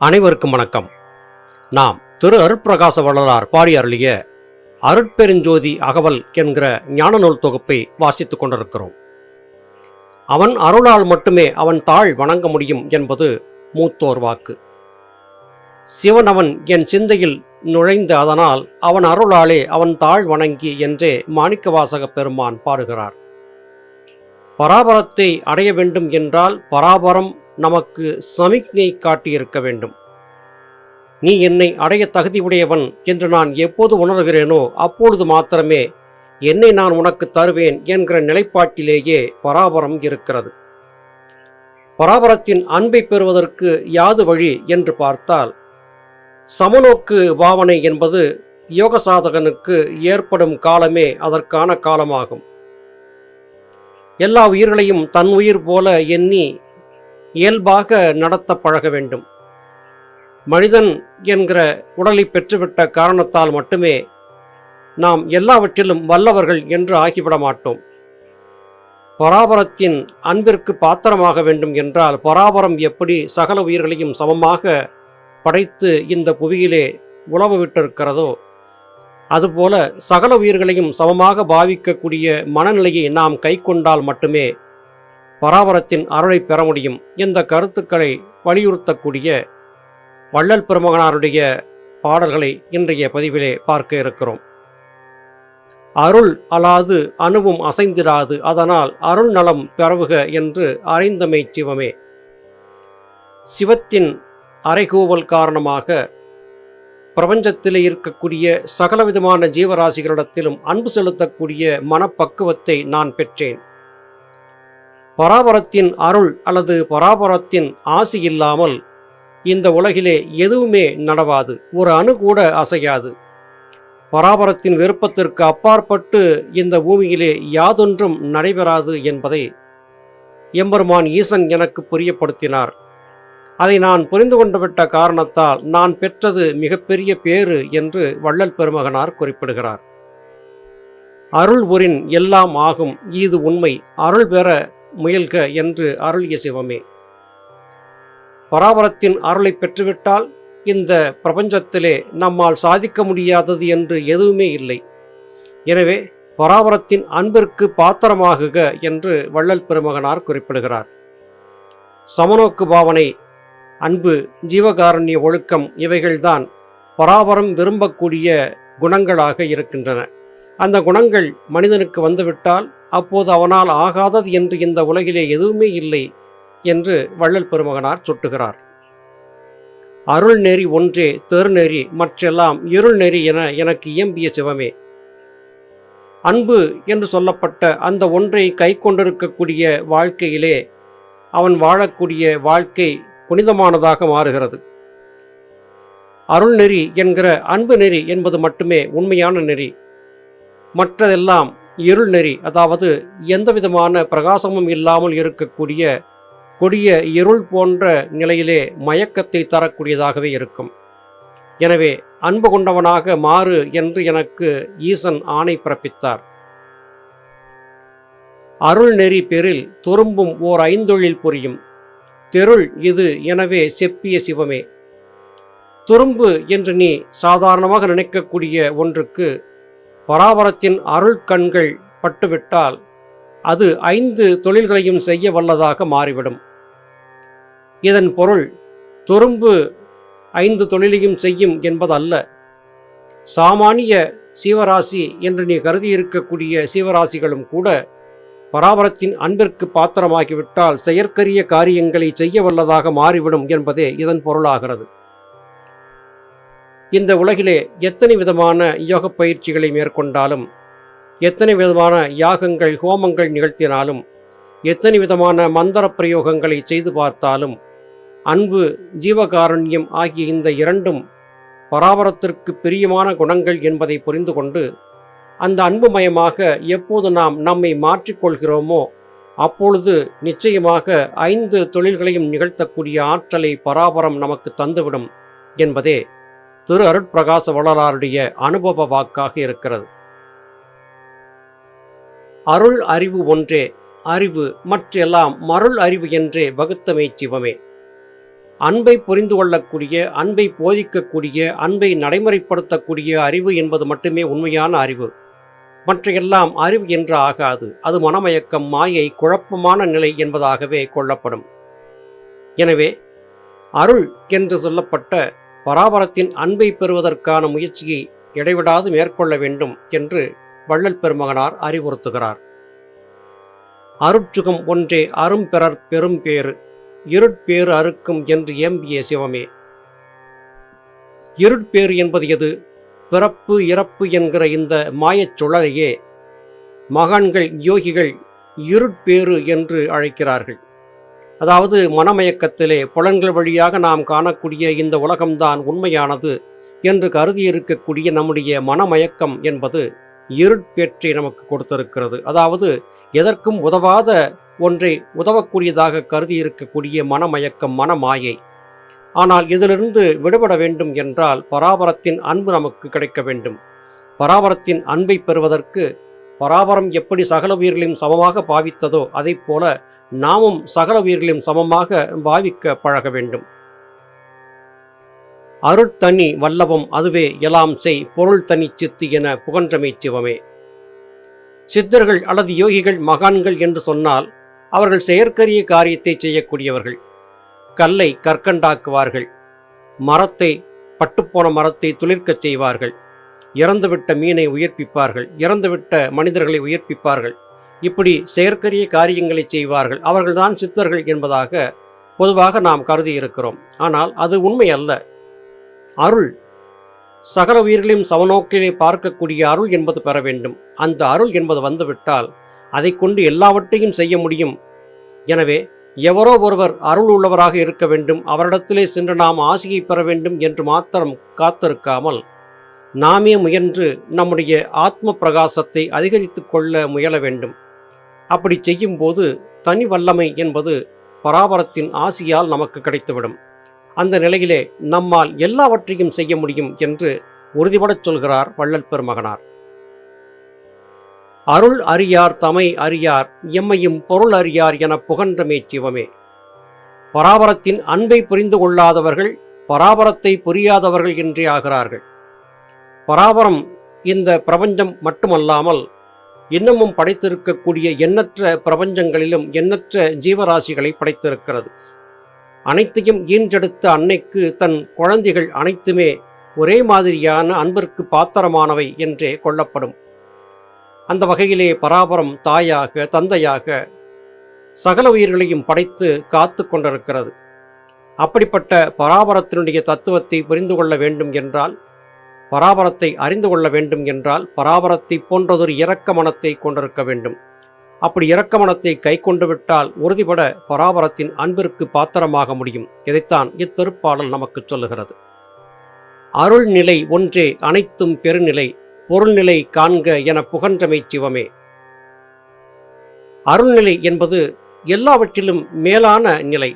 அனைவருக்கும் வணக்கம். நாம் திரு அருட்பிரகாச வள்ளலார் பாடி அருளிய அருட்பெருஞ்சோதி அகவல் என்கிற ஞான நூல் தொகுப்பை வாசித்துக் கொண்டிருக்கிறோம். அவன் அருளால் மட்டுமே அவன் தாழ் வணங்க முடியும் என்பது மூத்தோர் வாக்கு. சிவன் அவன் என் சிந்தையில் நுழைந்த அதனால் அவன் அருளாலே அவன் தாழ் வணங்கி என்றே மாணிக்கவாசக பெருமான் பாடுகிறார். பராபரத்தை அடைய வேண்டும் என்றால் பராபரம் நமக்கு சமிக்ஞை காட்டியிருக்க வேண்டும். நீ என்னை அடைய தகுதியுடையவன் என்று நான் எப்போது உணர்கிறேனோ அப்பொழுது மாத்திரமே என்னை நான் உனக்கு தருவேன் என்கிற நிலைப்பாட்டிலேயே பராபரம் இருக்கிறது. பராபரத்தின் அன்பை பெறுவதற்கு யாது வழி என்று பார்த்தால் சமநோக்கு பாவனை என்பது யோக சாதகனுக்கு ஏற்படும் காலமே அதற்கான காலமாகும். எல்லா உயிர்களையும் தன் உயிர் போல எண்ணி இயல்பாக நடத்த பழக வேண்டும். மனிதன் என்கிற உடலை பெற்றுவிட்ட காரணத்தால் மட்டுமே நாம் எல்லாவற்றிலும் வல்லவர்கள் என்று ஆகிவிட மாட்டோம். பராபரத்தின் அன்பிற்கு பாத்திரமாக வேண்டும் என்றால் பராபரம் எப்படி சகல உயிர்களையும் சமமாக படைத்து இந்த புவியிலே உழவு விட்டிருக்கிறதோ அதுபோல சகல உயிர்களையும் சமமாக பாவிக்கக்கூடிய மனநிலையை நாம் கைக்கொண்டால் மட்டுமே பராபரத்தின் அருளை பெற முடியும். இந்த கருத்துக்களை வலியுறுத்தக்கூடிய வள்ளல் பெருமகனாருடைய பாடல்களை இன்றைய பதிவிலே பார்க்க இருக்கிறோம். அருள் அலாது அணுவும் அசைந்திராது அதனால் அருள் நலம் பெறவுக என்று அறிந்தமை சிவமே. சிவத்தின் அரைகூவல் காரணமாக பிரபஞ்சத்திலே இருக்கக்கூடிய சகலவிதமான ஜீவராசிகளிடத்திலும் அன்பு செலுத்தக்கூடிய மனப்பக்குவத்தை நான் பெற்றேன். பராபரத்தின் அருள் அல்லது பராபரத்தின் ஆசி இல்லாமல் இந்த உலகிலே எதுவுமே நடவாது. ஒரு அணு கூட அசையாது. பராபரத்தின் விருப்பத்திற்கு அப்பாற்பட்டு இந்த பூமியிலே யாதொன்றும் நடைபெறாது என்பதை எம்பெருமான் ஈசன் எனக்கு புரியப்படுத்தினார். அதை நான் புரிந்து கொண்டுவிட்ட காரணத்தால் நான் பெற்றது மிகப்பெரிய பேறு என்று வள்ளல் பெருமகனார் குறிப்பிடுகிறார். அருள் உரின் எல்லாம் ஆகும். இது உண்மை. அருள் பெற முயல்க என்று அருளிய சிவமே. பராபரத்தின் அருளை பெற்றுவிட்டால் இந்த பிரபஞ்சத்திலே நம்மால் சாதிக்க முடியாதது என்று எதுவுமே இல்லை. எனவே பராபரத்தின் அன்பிற்கு பாத்திரமாகுக என்று வள்ளல் பெருமகனார் குறிப்பிடுகிறார். சமநோக்கு பாவனை அன்பு ஜீவகாரண்ய ஒழுக்கம் இவைகள்தான் பராபரம் விரும்பக்கூடிய குணங்களாக இருக்கின்றன. அந்த குணங்கள் மனிதனுக்கு வந்துவிட்டால் அப்போது அவனால் ஆகாதது என்று இந்த உலகிலே எதுவுமே இல்லை என்று வள்ளல் பெருமகனார் சுட்டுகிறார். அருள் நெறி ஒன்றே தெருநெறி மற்றெல்லாம் இருள் நெறி என எனக்கு இயம்பிய சிவமே. அன்பு என்று சொல்லப்பட்ட அந்த ஒன்றை கை கொண்டிருக்கக்கூடிய வாழ்க்கையிலே அவன் வாழக்கூடிய வாழ்க்கை புனிதமானதாக மாறுகிறது. அருள் நெறி என்கிற அன்பு நெறி என்பது மட்டுமே உண்மையான நெறி. மற்றதெல்லாம் இருள் நெறி அதாவது எந்த விதமான பிரகாசமும் இல்லாமல் இருக்கக்கூடிய கொடிய இருள் போன்ற நிலையிலே மயக்கத்தை தரக்கூடியதாகவே இருக்கும். எனவே அன்பு கொண்டவனாக மாறு என்று எனக்கு ஈசன் ஆணை பிறப்பித்தார். அருள் நெறி பெரில் துரும்பும் ஓர் ஐந்தொழில் புரியும். தெருள் இது எனவே செப்பிய சிவமே. துரும்பு என்று நீ சாதாரணமாக நினைக்கக்கூடிய ஒன்றுக்கு பராபரத்தின் அருள் கண்கள் பட்டுவிட்டால் அது ஐந்து தொழில்களையும் செய்ய வல்லதாக மாறிவிடும். இதன் பொருள் துரும்பு ஐந்து தொழிலையும் செய்யும் என்பதல்ல. சாமானிய சீவராசி என்று நீ கருதி இருக்கக்கூடிய சீவராசிகளும் கூட பராபரத்தின் அன்பிற்கு பாத்திரமாகிவிட்டால் செயற்கரிய காரியங்களை செய்ய வல்லதாக மாறிவிடும் என்பதே இதன் பொருளாகிறது. இந்த உலகிலே எத்தனை விதமான யோக பயிற்சிகளை மேற்கொண்டாலும் எத்தனை விதமான யாகங்கள் ஹோமங்கள் நிகழ்த்தினாலும் எத்தனை விதமான மந்திர பிரயோகங்களை செய்து பார்த்தாலும் அன்பு ஜீவகாருண்யம் ஆகிய இந்த இரண்டும் பராபரத்திற்கு பிரியமான குணங்கள் என்பதை புரிந்து கொண்டு அந்த அன்புமயமாக எப்போது நாம் நம்மை மாற்றிக்கொள்கிறோமோ அப்பொழுது நிச்சயமாக ஐந்து தொழில்களையும் நிகழ்த்தக்கூடிய ஆற்றலை பராபரம் நமக்கு தந்துவிடும் என்பதே திரு அருட்பிரகாச வள்ளலாருடைய அனுபவ வாக்காக இருக்கிறது. அருள் அறிவு ஒன்றே அறிவு மற்றெல்லாம் மருள் அறிவு என்றே வகுத்தமை சிவமே. அன்பை புரிந்து கொள்ளக்கூடிய அன்பை போதிக்கக்கூடிய அன்பை நடைமுறைப்படுத்தக்கூடிய அறிவு என்பது மட்டுமே உண்மையான அறிவு. மற்றையெல்லாம் அறிவு என்று ஆகாது அது மனமயக்கம் மாயை குழப்பமான நிலை என்பதாகவே கொள்ளப்படும். எனவே அருள் என்று சொல்லப்பட்ட பராபரத்தின் அன்பை பெறுவதற்கான முயற்சியை இடைவிடாது மேற்கொள்ள வேண்டும் என்று வள்ளல் பெருமகனார் அறிவுறுத்துகிறார். அருட்சுகம் ஒன்றே அரும்பெறற் பெரும் பேறு இருட்பேறு அறுக்கும் என்று ஏம்பிய சிவமே. இருட்பேறு என்பது எது? பிறப்பு இறப்பு என்கிற இந்த மாயச் சுழலையே மகான்கள் யோகிகள் இருட்பேறு என்று அழைக்கிறார்கள். அதாவது மனமயக்கத்திலே புலன்கள் வழியாக நாம் காணக்கூடிய இந்த உலகம்தான் உண்மையானது என்று கருதியிருக்கக்கூடிய நம்முடைய மனமயக்கம் என்பது இருட்பேற்றை நமக்கு கொடுத்திருக்கிறது. அதாவது எதற்கும் உதவாத ஒன்றை உதவக்கூடியதாக கருதி இருக்கக்கூடிய மனமயக்கம் மனமாயை. ஆனால் இதிலிருந்து விடுபட வேண்டும் என்றால் பராபரத்தின் அன்பு நமக்கு கிடைக்க வேண்டும். பராபரத்தின் அன்பை பெறுவதற்கு பராபரம் எப்படி சகல உயிர்களையும் சமமாக பாவித்ததோ அதைப் போல நாமும் சகல உயிர்களையும் சமமாக பாவிக்க பழக வேண்டும். அருட்தனி வல்லபம் அதுவே எலாம் செய் பொருள் தனி சித்து என புகன்றமை சிவமே. சித்தர்கள் அல்லது யோகிகள் மகான்கள் என்று சொன்னால் அவர்கள் செயற்கரிய காரியத்தை செய்யக்கூடியவர்கள். கல்லை கற்கண்டாக்குவார்கள். மரத்தை பட்டுப்போன மரத்தை துளிர்க்கச் செய்வார்கள். இறந்துவிட்ட மீனை உயிர்ப்பிப்பார்கள். இறந்துவிட்ட மனிதர்களை உயிர்ப்பிப்பார்கள். இப்படி செயற்கரிய காரியங்களை செய்வார்கள். அவர்கள்தான் சித்தர்கள் என்பதாக பொதுவாக நாம் கருதி இருக்கிறோம். ஆனால் அது உண்மை அல்ல. அருள் சகல உயிர்களையும் சமநோக்கிலே பார்க்கக்கூடிய அருள் என்பது பெற வேண்டும். அந்த அருள் என்பது வந்துவிட்டால் அதை கொண்டு எல்லாவற்றையும் செய்ய முடியும். எனவே எவரோ ஒருவர் அருள் உள்ளவராக இருக்க வேண்டும். அவரிடத்திலே சென்று நாம் ஆசையை பெற வேண்டும் என்று மாத்திரம் காத்திருக்காமல் நாமே முயன்று நம்முடைய ஆத்ம பிரகாசத்தை அதிகரித்து கொள்ள முயல வேண்டும். அப்படி செய்யும்போது தனி வல்லமை என்பது பராபரத்தின் ஆசியால் நமக்கு கிடைத்துவிடும். அந்த நிலையிலே நம்மால் எல்லாவற்றையும் செய்ய முடியும் என்று உறுதிபடச் சொல்கிறார் வள்ளல் பெருமகனார். அருள் அறியார் தமை அறியார் எம்மையும் பொருள் அறியார் என புகன்றமே சிவமே பராபரத்தின் அன்பை புரிந்து கொள்ளாதவர்கள் பராபரத்தை புரியாதவர்கள் என்றே ஆகிறார்கள். பராபரம் இந்த பிரபஞ்சம் மட்டுமல்லாமல் இன்னமும் படைத்திருக்கக்கூடிய எண்ணற்ற பிரபஞ்சங்களிலும் எண்ணற்ற ஜீவராசிகளை படைத்திருக்கிறது. அனைத்தையும் ஈன்றெடுத்த அன்னைக்கு தன் குழந்தைகள் அனைத்துமே ஒரே மாதிரியான அன்பிற்கு பாத்திரமானவை என்றே கொள்ளப்படும். அந்த வகையிலே பராபரம் தாயாக தந்தையாக சகல உயிர்களையும் படைத்து காத்து கொண்டிருக்கிறது. அப்படிப்பட்ட பராபரத்தினுடைய தத்துவத்தை புரிந்து கொள்ள வேண்டும் என்றால் பராபரத்தை அறிந்து கொள்ள வேண்டும் என்றால் பராபரத்தை போன்றதொரு இரக்க மனத்தை கொண்டிருக்க வேண்டும். அப்படி இரக்க மனத்தை கை கொண்டு விட்டால் உறுதிபட பராபரத்தின் அன்பிற்கு பாத்திரமாக முடியும். இதைத்தான் இத்திருப்பாடல் நமக்கு சொல்லுகிறது. அருள்நிலை ஒன்றே அனைத்தும் பெருநிலை பொருள்நிலை காண்க என புகன்றமை சிவமே. அருள்நிலை என்பது எல்லாவற்றிலும் மேலான நிலை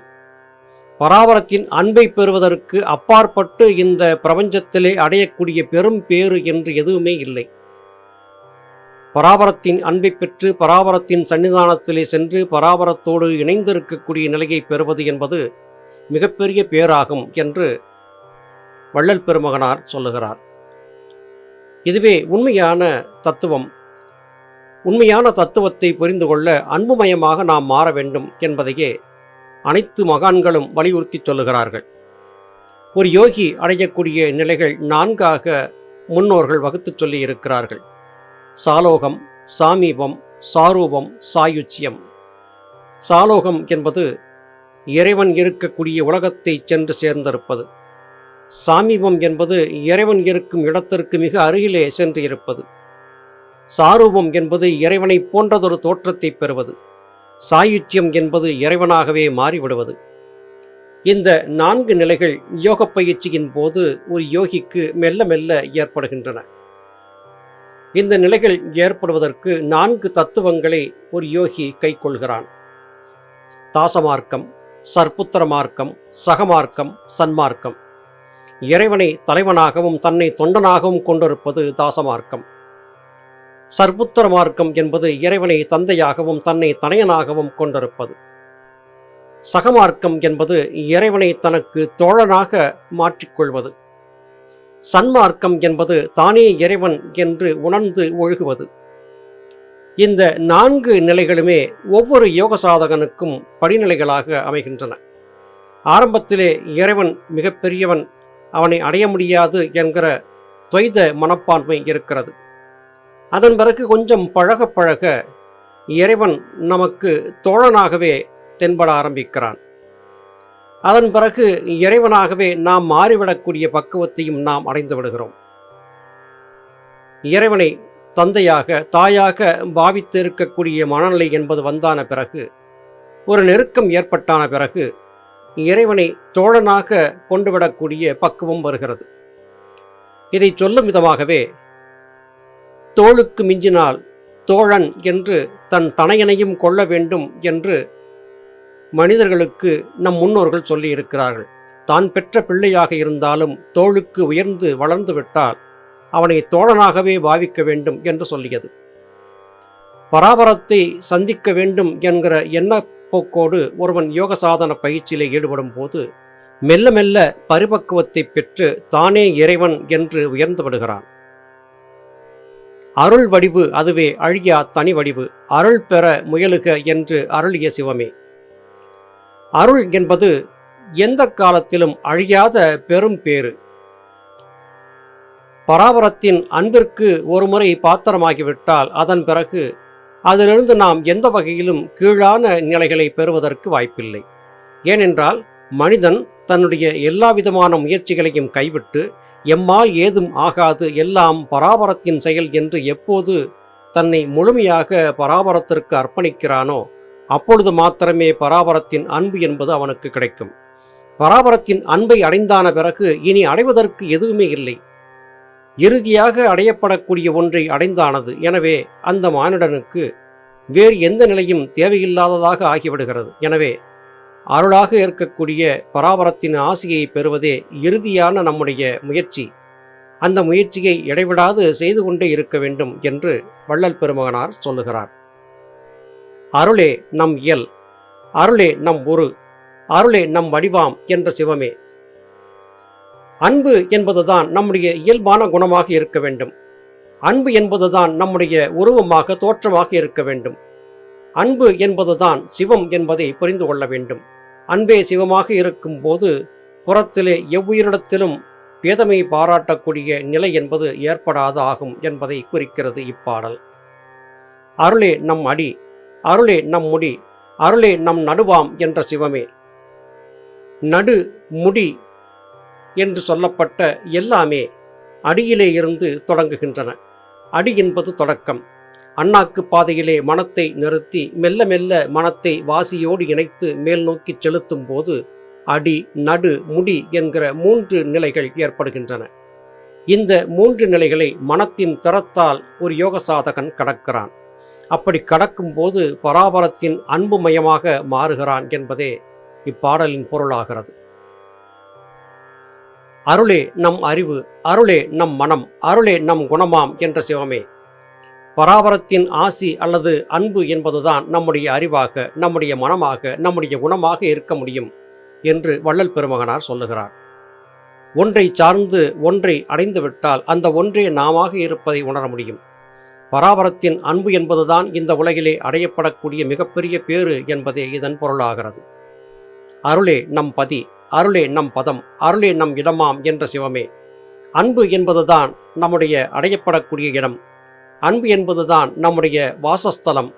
பராபரத்தின் அன்பை பெறுவதற்கு அப்பாற்பட்டு இந்த பிரபஞ்சத்திலே அடையக்கூடிய பெரும் பேறு என்று எதுவுமே இல்லை. பராபரத்தின் அன்பை பெற்று பராபரத்தின் சன்னிதானத்திலே சென்று பராபரத்தோடு இணைந்திருக்கக்கூடிய நிலையை பெறுவது என்பது மிகப்பெரிய பேராகும் என்று வள்ளல் பெருமகனார் சொல்லுகிறார். இதுவே உண்மையான தத்துவம். உண்மையான தத்துவத்தை புரிந்து கொள்ள அன்புமயமாக நாம் மாற வேண்டும் என்பதையே அனைத்து மகான்களும் வலியுறுத்தி சொல்லுகிறார்கள். ஒரு யோகி அடையக்கூடிய நிலைகள் நான்காக முன்னோர்கள் வகுத்துச் சொல்லி இருக்கிறார்கள் சாலோகம் சாமீபம் சாரூபம் சாயுச்சியம். சாலோகம் என்பது இறைவன் இருக்கக்கூடிய உலகத்தை சென்று சேர்ந்திருப்பது. சாமீபம் என்பது இறைவன் இருக்கும் இடத்திற்கு மிக அருகிலே சென்று இருப்பது சாரூபம் என்பது இறைவனை போன்றதொரு தோற்றத்தை பெறுவது. சாயுத்தியம் என்பது இறைவனாகவே மாறிவிடுவது. இந்த நான்கு நிலைகள் யோக பயிற்சியின் போது ஒரு யோகிக்கு மெல்ல மெல்ல ஏற்படுகின்றன. இந்த நிலைகள் ஏற்படுவதற்கு நான்கு தத்துவங்களை ஒரு யோகி கைக்கொள்கிறான். தாசமார்க்கம் சர்ப்புத்திர மார்க்கம் சகமார்க்கம் சன்மார்க்கம். இறைவனை தலைவனாகவும் தன்னை தொண்டனாகவும் கொண்டிருப்பது தாசமார்க்கம். சர்வுத்தர மார்க்கம் என்பது இறைவனை தந்தையாகவும் தன்னை தனையனாகவும் கொண்டிருப்பது. சகமார்க்கம் என்பது இறைவனை தனக்கு தோழனாக மாற்றிக்கொள்வது. சன்மார்க்கம் என்பது தானே இறைவன் என்று உணர்ந்து ஒழுகுவது. இந்த நான்கு நிலைகளுமே ஒவ்வொரு யோக சாதகனுக்கும் படிநிலைகளாக அமைகின்றன. ஆரம்பத்திலே இறைவன் மிகப்பெரியவன் அவனை அடைய முடியாது என்கிற துவைத மனப்பான்மை இருக்கிறது. அதன் பிறகு கொஞ்சம் பழக பழக இறைவன் நமக்கு தோழனாகவே தென்பட ஆரம்பிக்கிறான். அதன் பிறகு இறைவனாகவே நாம் மாறிவிடக்கூடிய பக்குவத்தையும் நாம் அடைந்து விடுகிறோம். இறைவனை தந்தையாக தாயாக பாவித்து இருக்கக்கூடிய மனநிலை என்பது வந்தான பிறகு ஒரு நெருக்கம் ஏற்பட்டான பிறகு இறைவனை தோழனாக கொண்டுவிடக்கூடிய பக்குவம் வருகிறது. இதை சொல்லும் விதமாகவே தோளுக்கு மிஞ்சினால் தோழன் என்று தன் தனையனையும் கொள்ள வேண்டும் என்று மனிதர்களுக்கு நம் முன்னோர்கள் சொல்லியிருக்கிறார்கள். தான் பெற்ற பிள்ளையாக இருந்தாலும் தோளுக்கு உயர்ந்து வளர்ந்து விட்டால் அவனை தோழனாகவே பாவிக்க வேண்டும் என்று சொல்லியது. பராபரத்தை சந்திக்க வேண்டும் என்கிற எண்ணப்போக்கோடு ஒருவன் யோக சாதன பயிற்சியிலே ஈடுபடும் போது மெல்ல மெல்ல பரிபக்குவத்தை பெற்று தானே இறைவன் என்று உயர்ந்து விடுகிறான். அருள் வடிவு அதுவே அழியா தனி வடிவு. அருள் பெற முயலுக என்று அருளிய சிவமே. அருள் என்பது எந்த காலத்திலும் அழியாத பெரும் பேறு. பராபரத்தின் அன்பிற்கு ஒருமுறை பாத்திரமாகிவிட்டால் அதன் பிறகு அதிலிருந்து நாம் எந்த வகையிலும் கீழான நிலைகளை பெறுவதற்கு வாய்ப்பில்லை. ஏனென்றால் மனிதன் தன்னுடைய எல்லா விதமான முயற்சிகளையும் கைவிட்டு எம்மால் ஏதும் ஆகாது எல்லாம் பராபரத்தின் செயல் என்று எப்போது தன்னை முழுமையாக பராபரத்திற்கு அர்ப்பணிக்கிறானோ அப்பொழுது மாத்திரமே பராபரத்தின் அன்பு என்பது அவனுக்கு கிடைக்கும். பராபரத்தின் அன்பை அடைந்தான பிறகு இனி அடைவதற்கு எதுவுமே இல்லை. இறுதியாக அடையப்படக்கூடிய ஒன்றை அடைந்தானது. எனவே அந்த மானிடனுக்கு வேறு எந்த நிலையும் தேவையில்லாததாக ஆகிவிடுகிறது. எனவே அருளாக இருக்கக்கூடிய பராபரத்தின் ஆசையை பெறுவதே இறுதியான நம்முடைய முயற்சி. அந்த முயற்சியை இடைவிடாது செய்து கொண்டே இருக்க வேண்டும் என்று வள்ளல் பெருமகனார் சொல்லுகிறார். அருளே நம் இயல். அருளே நம் உரு. அருளே நம் வடிவாம் என்ற சிவமே. அன்பு என்பதுதான் நம்முடைய இயல்பான குணமாக இருக்க வேண்டும். அன்பு என்பதுதான் நம்முடைய உருவமாக தோற்றமாக இருக்க வேண்டும். அன்பு என்பதுதான் சிவம் என்பதை புரிந்து கொள்ள வேண்டும். அன்பே சிவமாக இருக்கும் போது புறத்திலே எவ்வுயிரிடத்திலும் பேதமை பாராட்டக்கூடிய நிலை என்பது ஏற்படாத ஆகும் என்பதை குறிக்கிறது இப்பாடல். அருளே நம் அடி அருளே நம் முடி அருளே நம் நடுவாம் என்ற சிவமே. நடு முடி என்று சொல்லப்பட்ட எல்லாமே அடியிலே இருந்து தொடங்குகின்றன. அடி என்பது தொடக்கம். அண்ணாக்கு பாதையிலே மனத்தை நிறுத்தி மெல்ல மெல்ல மனத்தை வாசியோடு இணைத்து மேல் நோக்கி செலுத்தும் போது அடி நடு முடி என்கிற மூன்று நிலைகள் ஏற்படுகின்றன. இந்த மூன்று நிலைகளை மனத்தின் தரத்தால் ஒரு யோக சாதகன் கடக்கிறான். அப்படி கடக்கும்போது பராபரத்தின் அன்புமயமாக மாறுகிறான் என்பதே இப்பாடலின் பொருளாகிறது. அருளே நம் அறிவு அருளே நம் மனம் அருளே நம் குணமாம் என்ற சிவமே. பராபரத்தின் ஆசி அல்லது அன்பு என்பதுதான் நம்முடைய அறிவாக நம்முடைய மனமாக நம்முடைய குணமாக இருக்க முடியும் என்று வள்ளல் பெருமகனார் சொல்லுகிறார். ஒன்றை சார்ந்து ஒன்றை அடைந்துவிட்டால் அந்த ஒன்றே நாமாக இருப்பதை உணர முடியும். பராபரத்தின் அன்பு என்பதுதான் இந்த உலகிலே அடையப்படக்கூடிய மிகப்பெரிய பேறு என்பதே இதன் பொருளாகிறது. அருளே நம் பதி அருளே நம் பதம் அருளே நம் இடமாம் என்ற சிவமே. அன்பு என்பதுதான் நம்முடைய அடையப்படக்கூடிய இடம். அன்பு என்பதுதான் நம்முடைய வாசஸ்தலம்.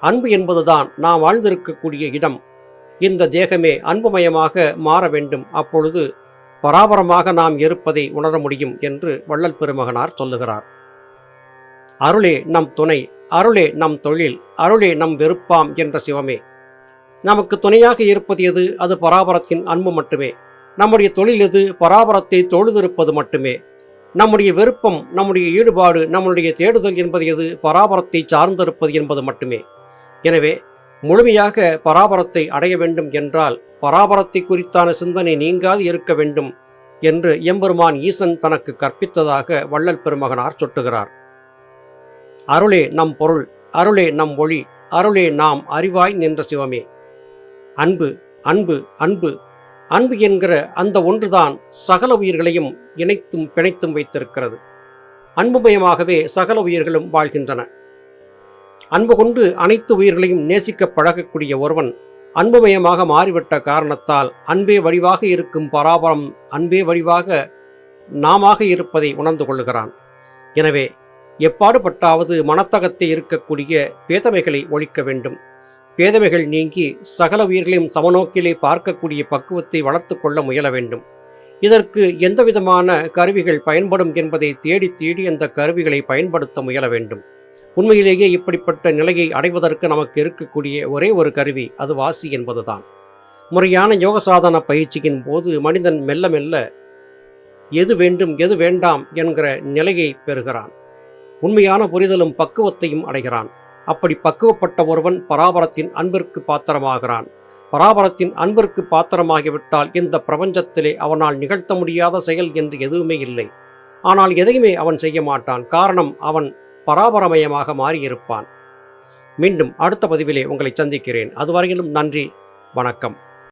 அன்பு என்பதுதான் நாம் வாழ்ந்திருக்கக்கூடிய இடம். இந்த தேகமே அன்புமயமாக மாற வேண்டும். அப்பொழுது பராபரமாக நாம் இருப்பதை உணர முடியும் என்று வள்ளல் பெருமகனார் சொல்லுகிறார். அருளே நம் துணை அருளே நம் தொழில் அருளே நம் வெறுப்பாம் என்ற சிவமே. நமக்கு துணையாக இருப்பது எது? அது பராபரத்தின் அன்பு மட்டுமே. நம்முடைய தொழில் எது? பராபரத்தை தொழுதிருப்பது மட்டுமே. நம்முடைய விருப்பம் நம்முடைய ஈடுபாடு நம்முடைய தேடுதல் என்பது எது? பராபரத்தை சார்ந்திருப்பது என்பது மட்டுமே. எனவே முழுமையாக பராபரத்தை அடைய வேண்டும் என்றால் பராபரத்தை குறித்தான சிந்தனை நீங்காது இருக்க வேண்டும் என்று எம்பெருமான் ஈசன் தனக்கு கற்பித்ததாக வள்ளல் பெருமகனார் சொட்டுகிறார். அருளே நம் பொருள் அருளே நம் ஒளி அருளே நாம் அறிவாய் நின்ற சிவமே. அன்பு அன்பு அன்பு அன்பு என்கிற அந்த ஒன்றுதான் சகல உயிர்களையும் இணைத்தும் பிணைத்தும் வைத்திருக்கிறது. அன்புமயமாகவே சகல உயிர்களும் வாழ்கின்றன. அன்பு கொண்டு அனைத்து உயிர்களையும் நேசிக்க பழகக்கூடிய ஒருவன் அன்புமயமாக மாறிவிட்ட காரணத்தால் அன்பே வடிவாக இருக்கும் பராபரம் அன்பே வடிவாக நாமாக இருப்பதை உணர்ந்து கொள்கிறான் எனவே எப்பாடுபட்டாவது மனத்தகத்தை இருக்கக்கூடிய பேதமைகளை ஒழிக்க வேண்டும். பேதமைகள் நீங்கி சகல உயிர்களையும் சமநோக்கிலே பார்க்கக்கூடிய பக்குவத்தை வளர்த்து கொள்ள முயல வேண்டும். இதற்கு எந்தவிதமான கருவிகள் பயன்படும் என்பதை தேடி தேடி அந்த கருவிகளை பயன்படுத்த முயல வேண்டும். உண்மையிலேயே இப்படிப்பட்ட நிலையை அடைவதற்கு நமக்கு இருக்கக்கூடிய ஒரே ஒரு கருவி அது வாசி என்பதுதான். முறையான யோக சாதன பயிற்சியின் போது மனிதன் மெல்ல மெல்ல எது வேண்டும் எது வேண்டாம் என்கிற நிலையை பெறுகிறான். உண்மையான புரிதலும் பக்குவத்தையும் அடைகிறான். அப்படி பக்குவப்பட்ட ஒருவன் பராபரத்தின் அன்பிற்கு பாத்திரமாகிறான். பராபரத்தின் அன்பிற்கு பாத்திரமாகிவிட்டால் இந்த பிரபஞ்சத்திலே அவனால் நிகழ்த்த முடியாத செயல் என்று எதுவுமே இல்லை. ஆனால் எதையுமே அவன் செய்ய மாட்டான். காரணம் அவன் பராபரமயமாக மாறியிருப்பான். மீண்டும் அடுத்த பதிவிலே உங்களை சந்திக்கிறேன். அதுவரையிலும் நன்றி வணக்கம்.